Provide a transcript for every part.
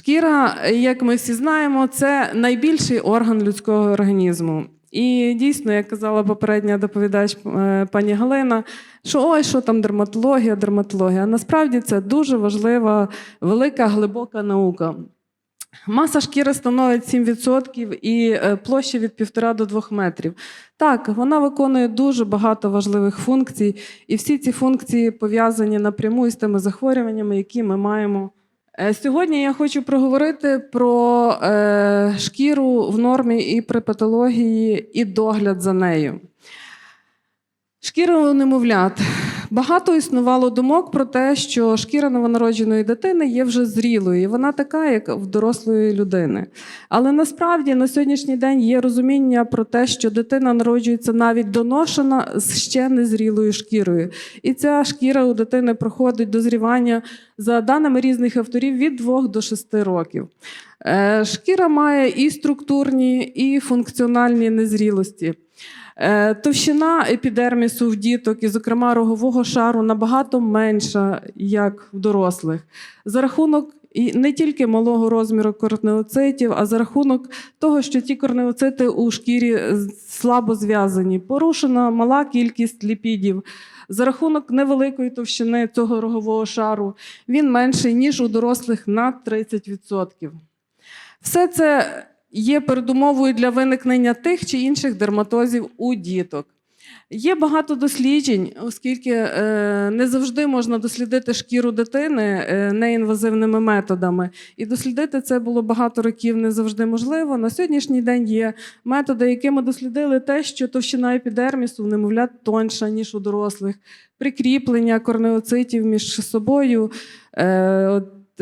Шкіра, як ми всі знаємо, це найбільший орган людського організму. І дійсно, як казала попередня доповідач е, пані Галина, що ой, що там дерматологія, дерматологія. Насправді це дуже важлива, велика, глибока наука. Маса шкіри становить 7% і е, площа від 1,5 до 2 метрів. Так, вона виконує дуже багато важливих функцій, і всі ці функції пов'язані напряму із тими захворюваннями, які ми маємо. Е, Сьогодні я хочу проговорити про е, шкіру в нормі і при патології, і догляд за нею. Шкіра у немовлят. Багато існувало думок про те, що шкіра новонародженої дитини є вже зрілою, і вона така, як в дорослої людини. Але насправді на сьогоднішній день є розуміння про те, що дитина народжується навіть доношена з ще незрілою шкірою. І ця шкіра у дитини проходить дозрівання за даними різних авторів від 2 до 6 років. Е, Шкіра має і структурні, і функціональні незрілості. Е, Товщина епідермісу в діток, і, зокрема, рогового шару, набагато менша, як в дорослих. За рахунок і не тільки малого розміру корнеоцитів, а за рахунок того, що ті корнеоцити у шкірі слабо зв'язані. Порушена мала кількість ліпідів. За рахунок невеликої товщини цього рогового шару він менший, ніж у дорослих на 30%. Все це є передумовою для виникнення тих чи інших дерматозів у діток. Є багато досліджень, оскільки е, не завжди можна дослідити шкіру дитини е, неінвазивними методами. І дослідити це було багато років не завжди можливо. На сьогоднішній день є методи, якими дослідили те, що товщина епідермісу в немовлят тоньша, ніж у дорослих, прикріплення корнеоцитів між собою.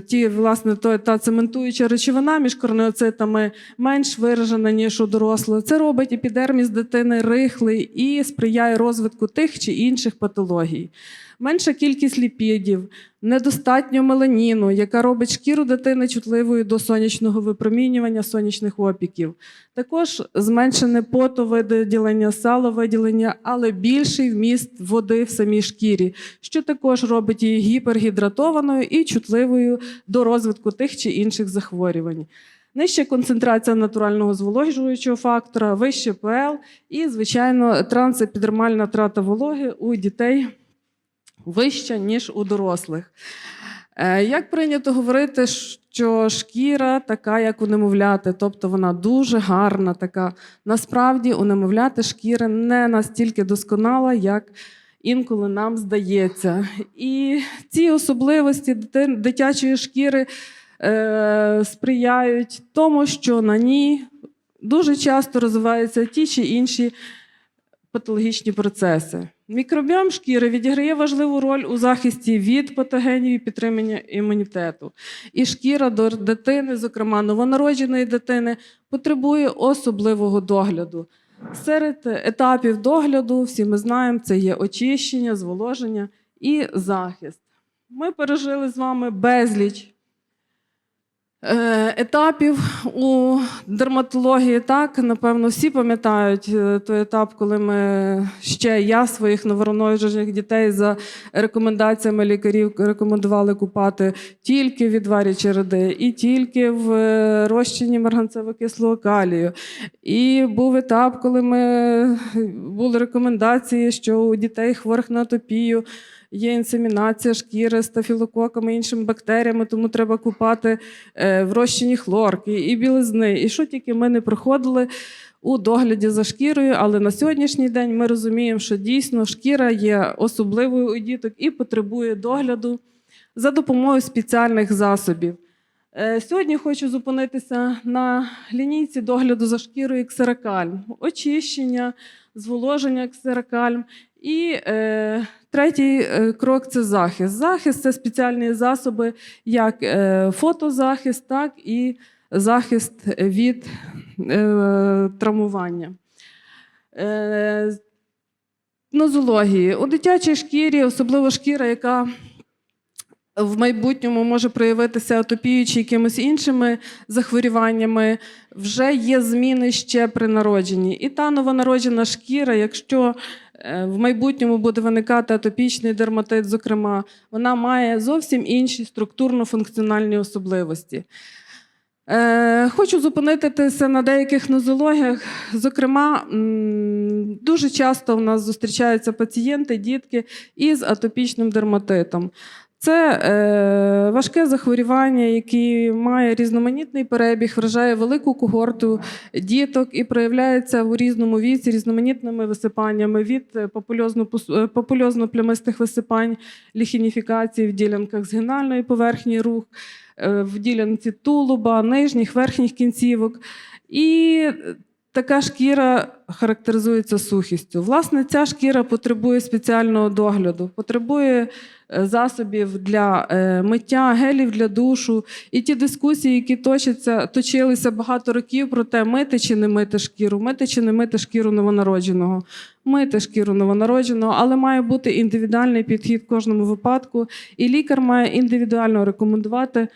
Ті, власне, то, та цементуюча речовина між корнеоцитами менш виражена, ніж у дорослого. Це робить епідерміс дитини рихлий і сприяє розвитку тих чи інших патологій. Менша кількість ліпідів, недостатньо меланіну, яка робить шкіру дитини чутливою до сонячного випромінювання сонячних опіків. Також зменшене потовиділення, саловиділення, але більший вміст води в самій шкірі, що також робить її гіпергідратованою і чутливою до розвитку тих чи інших захворювань. Нижча концентрація натурального зволожуючого фактора, вище ПЛ і, звичайно, трансепідермальна трата вологи у дітей вища, ніж у дорослих. Е, Як прийнято говорити, що шкіра така, як у немовляти, тобто вона дуже гарна, така. Насправді у немовляти шкіра не настільки досконала, як інколи нам здається. І ці особливості дитячої шкіри е, сприяють тому, що на ній дуже часто розвиваються ті чи інші патологічні процеси. Мікробіом шкіри відіграє важливу роль у захисті від патогенів і підтримання імунітету. І шкіра до дитини, зокрема новонародженої дитини, потребує особливого догляду. Серед етапів догляду, всі ми знаємо, це є очищення, зволоження і захист. Ми пережили з вами безліч етапів у дерматології. Так, напевно, всі пам'ятають е, той етап, коли ми ще я своїх новорождених дітей за рекомендаціями лікарів рекомендували купати тільки в відварі череди і тільки в е, розчині марганцево-кислого калію. І був етап, коли ми були рекомендації, що у дітей хворих на атопію є інсемінація шкіри стафілококами і іншими бактеріями, тому треба купати е, в розчині хлорки і білизни. І що тільки ми не проходили у догляді за шкірою, але на сьогоднішній день ми розуміємо, що дійсно шкіра є особливою у діток і потребує догляду за допомогою спеціальних засобів. Е, Сьогодні хочу зупинитися на лінійці догляду за шкірою ксерокальм, очищення, зволоження ксерокальм. І е, третій е, крок це захист. Захист це спеціальні засоби, як е, фотозахист, так і захист від е, травмування. Е, нозології. У дитячій шкірі, особливо шкіра, яка в майбутньому може проявитися атопією чи якимись іншими захворюваннями, вже є зміни ще при народженні. І та новонароджена шкіра, якщо е, в майбутньому буде виникати атопічний дерматит, зокрема, вона має зовсім інші структурно-функціональні особливості. Е, Хочу зупинитися на деяких нозологіях. Зокрема, дуже часто в нас зустрічаються пацієнти, дітки із атопічним дерматитом. Це е, важке захворювання, яке має різноманітний перебіг, вражає велику когорту діток і проявляється у різному віці різноманітними висипаннями від е, е, папульозно-плямистих висипань, ліхініфікації в ділянках згинальної поверхні рук, е, в ділянці тулуба, нижніх, верхніх кінцівок. І така шкіра характеризується сухістю. Власне, ця шкіра потребує спеціального догляду, потребує е, засобів для е, миття, гелів для душу. І ті дискусії, які точаться, точилися багато років про те, мити чи не мити шкіру, мити чи не мити шкіру новонародженого, мити шкіру новонародженого, але має бути індивідуальний підхід в кожному випадку, і лікар має індивідуально рекомендувати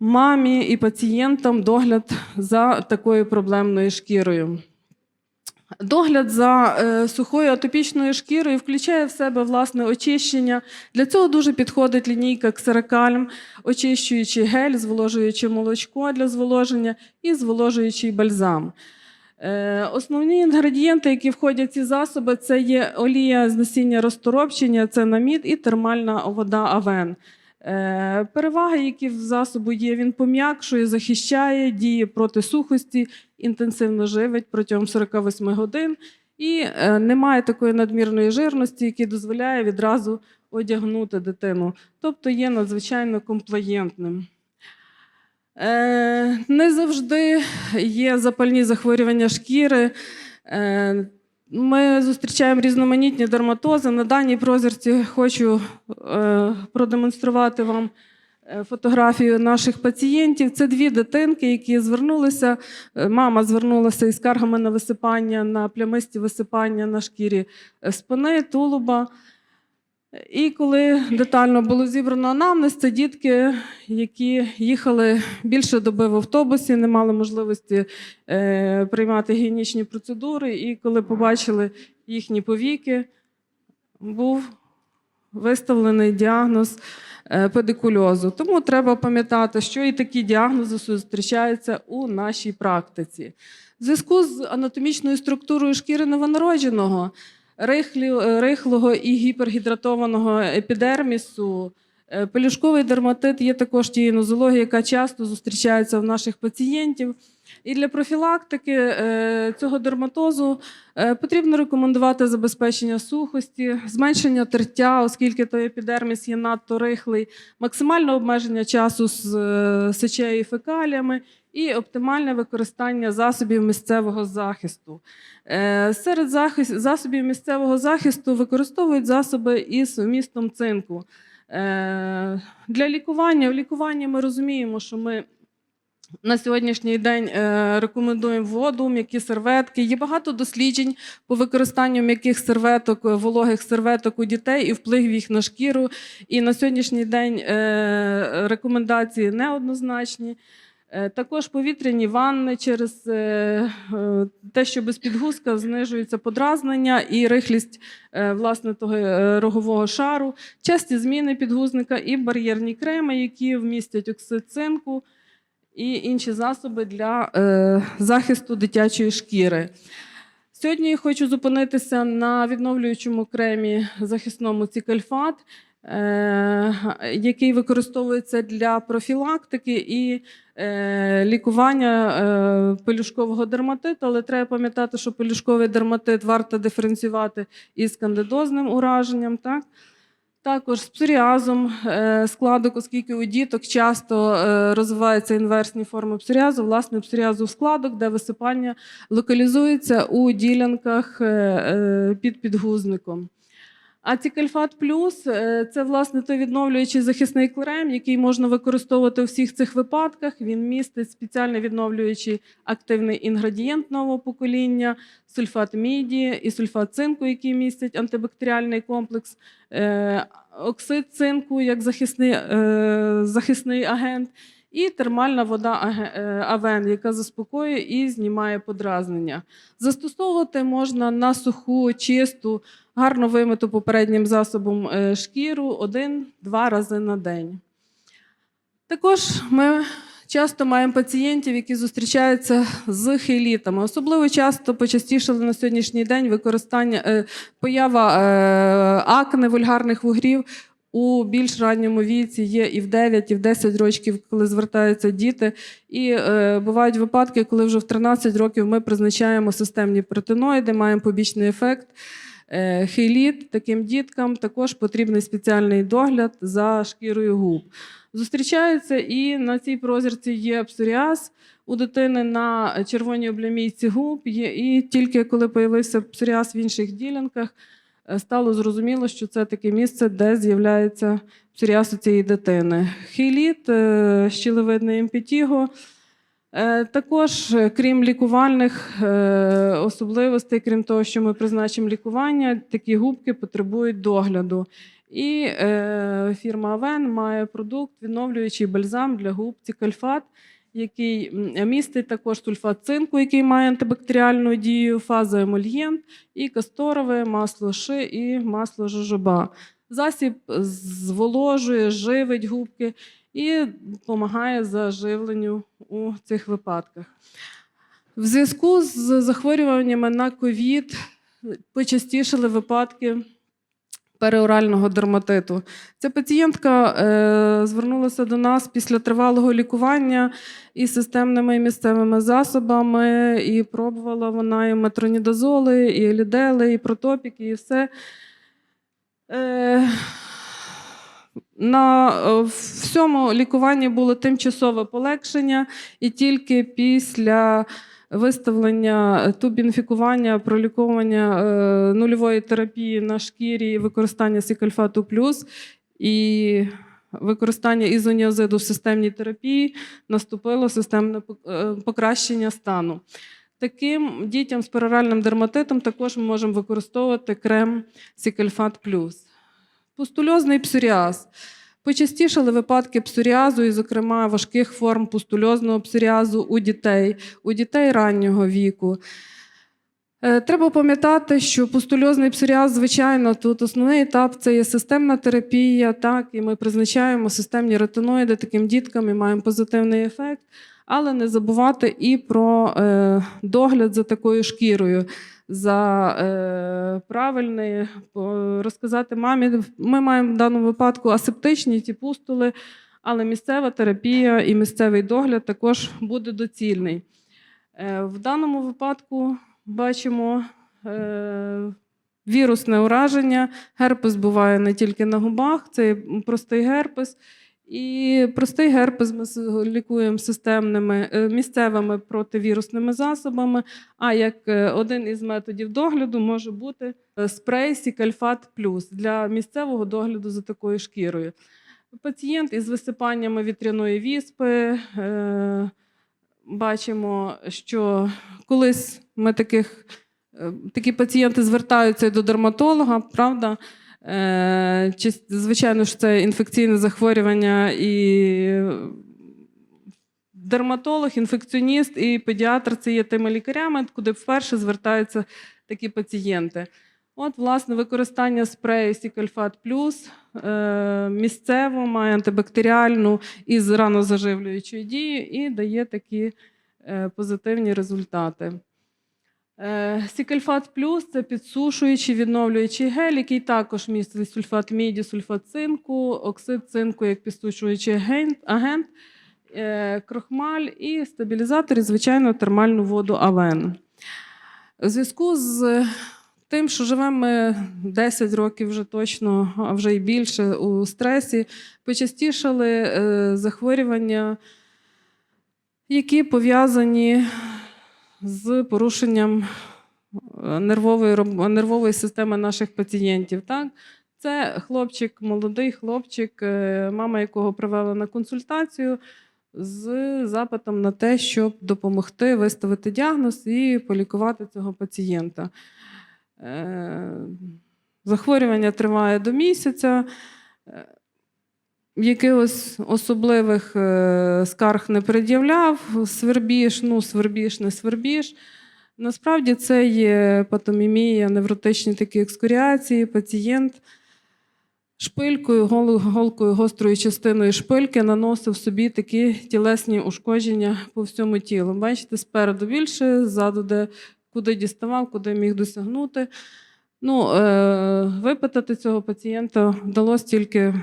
мамі і пацієнтам догляд за такою проблемною шкірою. Догляд за е, сухою атопічною шкірою включає в себе власне очищення. Для цього дуже підходить лінійка Ксеракальм, очищуючий гель, зволожуюче молочко для зволоження і зволожуючий бальзам. Е, Основні інгредієнти, які входять в ці засоби, це є олія з насіння розторопчення, це намід і термальна вода авен. Е, Переваги, які в засобу є, він пом'якшує, захищає, діє проти сухості, інтенсивно живить протягом 48 годин і е, немає такої надмірної жирності, яка дозволяє відразу одягнути дитину. Тобто є надзвичайно комплаєнтним. Е, Не завжди є запальні захворювання шкіри. Ми зустрічаємо різноманітні дерматози. На даній прозірці хочу е, продемонструвати вам е, фотографію наших пацієнтів. Це дві дитинки, які звернулися. е, Мама звернулася із скаргами на висипання, на плямисті висипання на шкірі спини, тулуба. І коли детально було зібрано анамнез, це дітки, які їхали більше доби в автобусі, не мали можливості е, приймати гігієнічні процедури. І коли побачили їхні повіки, був виставлений діагноз е, педикульозу. Тому треба пам'ятати, що і такі діагнози зустрічаються у нашій практиці. В зв'язку з анатомічною структурою шкіри новонародженого, рихлого і гіпергідратованого епідермісу, е, пелюшковий дерматит є також тією нозологією, яка часто зустрічається в наших пацієнтів. І для профілактики е, цього дерматозу е, потрібно рекомендувати забезпечення сухості, зменшення тертя, оскільки той епідерміс є надто рихлий, максимальне обмеження часу з е, сечею і фекаліями і оптимальне використання засобів місцевого захисту. Е, Серед засобів місцевого захисту використовують засоби із вмістом цинку. Е, Для лікування в лікуванні ми розуміємо, що ми на сьогоднішній день е, рекомендуємо воду, м'які серветки. Є багато досліджень по використанню м'яких серветок, вологих серветок у дітей і вплив їх на шкіру. І на сьогоднішній день рекомендації неоднозначні. Е, Також повітряні ванни через е, е, те, що без підгузка знижується подразнення і рихлість власне того рогового шару, часті зміни підгузника і бар'єрні креми, які вмістять оксид цинку і інші засоби для захисту дитячої шкіри. Сьогодні я хочу зупинитися на відновлюючому кремі захисному цікальфат, який використовується для профілактики і е, лікування е, пелюшкового дерматиту. Але треба пам'ятати, що пелюшковий дерматит варто диференціювати із кандидозним ураженням. Так? Також з псоріазом е, складок, оскільки у діток часто е, розвиваються інверсні форми псоріазу, власне, псоріазу складок, де висипання локалізується у ділянках е, е, під підгузником. А цікальфат плюс е, це власне той відновлюючий захисний крем, який можна використовувати у всіх цих випадках. Він містить спеціальний відновлюючий активний інгредієнт нового покоління, сульфат міді і сульфат цинку, який містять антибактеріальний комплекс, е, оксид цинку як захисний, е, захисний агент. І термальна вода е, авен, яка заспокоює і знімає подразнення. Застосовувати можна на суху, чисту, гарно вимиту попереднім засобом е, шкіру один-два рази на день. Також ми часто маємо пацієнтів, які зустрічаються з хейлітами. Особливо часто почастішали на сьогоднішній день використання е, поява акне, вульгарних вугрів. У більш ранньому віці є і в 9, і в 10 років, коли звертаються діти. І е, бувають випадки, коли вже в 13 років ми призначаємо системні протиноїди, маємо побічний ефект. Е, Хейліт таким діткам також потрібний спеціальний догляд за шкірою губ. Зустрічаються і на цій прозірці є псоріаз у дитини на червоній облямійці губ. Є, і тільки коли появився псоріаз в інших ділянках, стало зрозуміло, що це таке місце, де з'являється псоріаз цієї дитини. Хейліт, е, щілевидне імпетіго. Е, Також, е, крім лікувальних е, особливостей, крім того, що ми призначимо лікування, такі губки потребують догляду. І е, фірма Авен має продукт, відновлюючий бальзам для губ Цікальфат, який містить також сульфат цинку, який має антибактеріальну дію, фаза емольєнт, і касторове масло ши і масло жожоба. Засіб зволожує, живить губки і допомагає заживленню у цих випадках. В зв'язку з захворюваннями на ковід почастішали випадки переорального дерматиту. Ця пацієнтка е, звернулася до нас після тривалого лікування і системними і місцевими засобами, і пробувала вона і метронідазоли, і елідели, і протопіки, і все. Е, на е, всьому лікуванні було тимчасове полегшення, і тільки після виставлення тубінфікування, проліковування е, нульової терапії на шкірі, використання сікальфату плюс і використання ізоніазиду в системній терапії наступило системне е, покращення стану. Таким дітям з пероральним дерматитом також ми можемо використовувати крем Сікальфат Плюс. Пустульозний псоріаз. Почастішали випадки псоріазу, і, зокрема, важких форм пустульозного псоріазу у дітей, у дітей раннього віку. Е, Треба пам'ятати, що пустульозний псоріаз, звичайно, тут основний етап це є системна терапія, так, і ми призначаємо системні ретиноїди таким діткам і маємо позитивний ефект. Але не забувати і про е, догляд за такою шкірою, за е, правильний, по- розказати мамі. Ми маємо в даному випадку асептичні ті пустули, але місцева терапія і місцевий догляд також буде доцільний. Е, в даному випадку бачимо е, вірусне ураження. Герпес буває не тільки на губах, це простий герпес. І простий герпес ми лікуємо системними е, місцевими противірусними засобами. А як е, один із методів догляду може бути е, спрей Сікальфат Плюс для місцевого догляду за такою шкірою. Пацієнт із висипаннями вітряної віспи. Бачимо, що колись ми таких, такі пацієнти звертаються до дерматолога, правда? Е, Звичайно ж, це інфекційне захворювання і дерматолог, інфекціоніст і педіатр це є тими лікарями, куди вперше звертаються такі пацієнти. От, власне, використання спрею Сікальфат Плюс е, місцево має антибактеріальну і з ранозаживлюючою дією і дає такі е, позитивні результати. Е, Сікальфат Плюс це підсушуючий, відновлюючий гель, який також містить сульфат міді, сульфат цинку, оксид цинку як підсушуючий агент, е, крохмаль і стабілізатор, і, звичайно, термальну воду Авен. У зв'язку з тим, що живемо ми 10 років вже точно, а вже й більше у стресі, почастішали е, захворювання, які пов'язані з порушенням е, нервової, нервової системи наших пацієнтів. Так? Це хлопчик, молодий хлопчик, е, мама якого привела на консультацію з запитом на те, щоб допомогти виставити діагноз і полікувати цього пацієнта. Е, Захворювання триває до місяця. Якихось особливих е, скарг не пред'являв. Свербіж, ну, свербіж, не свербіж. Насправді це є патомімія, невротичні такі екскуріації, пацієнт шпилькою, голкою, гострою частиною шпильки наносив собі такі тілесні ушкодження по всьому тілу. Бачите, спереду більше, ззаду, де куди діставав, куди міг досягнути. Ну, е, випитати цього пацієнта вдалося тільки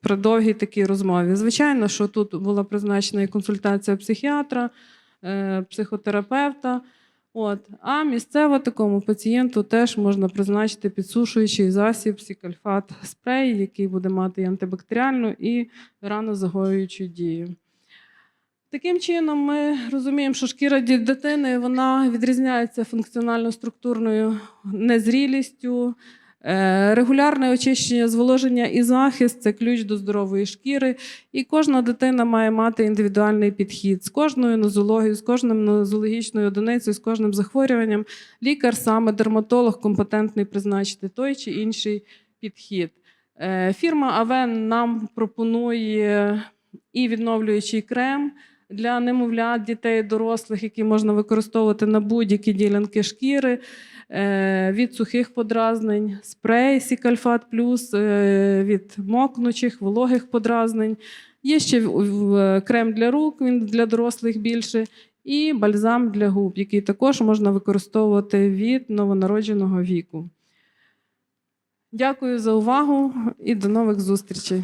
при довгій такій розмові. Звичайно, що тут була призначена і консультація психіатра, е, психотерапевта. От. А місцево такому пацієнту теж можна призначити підсушуючий засіб, сікальфат спрей, який буде мати і антибактеріальну і ранозагоюючу дію. Таким чином, ми розуміємо, що шкіра дитини вона відрізняється функціонально-структурною незрілістю. Е, Регулярне очищення, зволоження і захист це ключ до здорової шкіри. І кожна дитина має мати індивідуальний підхід з кожною нозологією, з кожним нозологічною одиницею, з кожним захворюванням. Лікар, саме дерматолог, компетентний призначити той чи інший підхід. Е, Фірма Авен нам пропонує і відновлюючий крем для немовлят, дітей, дорослих, які можна використовувати на будь-які ділянки шкіри. е, Від сухих подразнень, спрей Сікальфат Плюс, е, від мокнучих, вологих подразнень. Є ще в- крем для рук, він для дорослих більше, і бальзам для губ, який також можна використовувати від новонародженого віку. Дякую за увагу і до нових зустрічей.